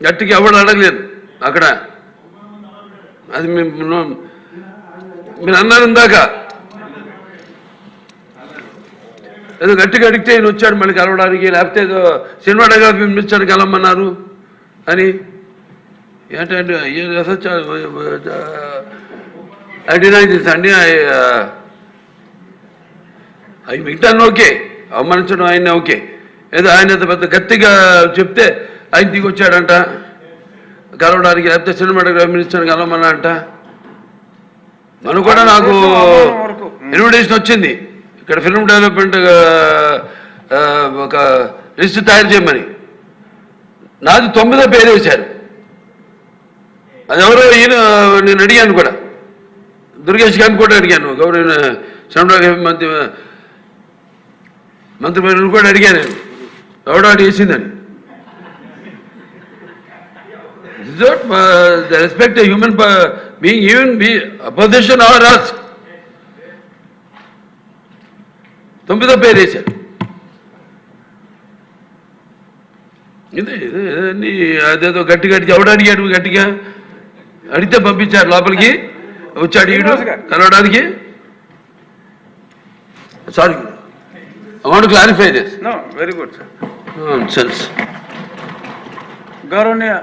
గట్టికి ఎవడు అడగలేదు. అక్కడ అది మేము మీరు అన్నారు ఇందాక. ఏదో గట్టిగా అడిగితే ఈయన వచ్చాడు మళ్ళీ కలవడానికి లేకపోతే ఏదో సినిమా డైలాగ్ పిలిపించాడు కలవమన్నారు అని. ఏంటంటే ఐ డినై దిస్ అండి అవి మిగతాన్ని ఓకే అవమానించడం ఆయన ఓకే. ఏదో ఆయన పెద్ద గట్టిగా చెప్తే ఆయన దిగి వచ్చాడంట కలవడానికి లేకపోతే సినిమాటోగ్రఫీ మినిస్టర్ కలవమన్నా అంట. మనం కూడా నాకు. ఇన్విటేషన్ వచ్చింది. ఇక్కడ ఫిల్మ్ డెవలప్మెంట్ ఒక లిస్ట్ తయారు చేయమని. నాది తొమ్మిదో పేరు వేశారు. అది ఎవరో ఈయన నేను అడిగాను కూడా. దుర్గేష్ గారిని కూడా అడిగాను. గౌరవ సినిమాటోగ్రఫీ మంత్రి మంత్రి కూడా అడిగాను. ఎవడో అడిగి This is not uh, the respect a human uh, being, even be opposition or us. తొమ్మిదో పేరు వేశారు. ఇదే అదేదో గట్టి గట్టి ఎవడు అడిగాడు గట్టిగా? అడిగితే పంపించారు లోపలికి. శ్రీనివాస్ గారు. కలవడానికి. Sorry want clarify no very good sir sense గౌరవనీయ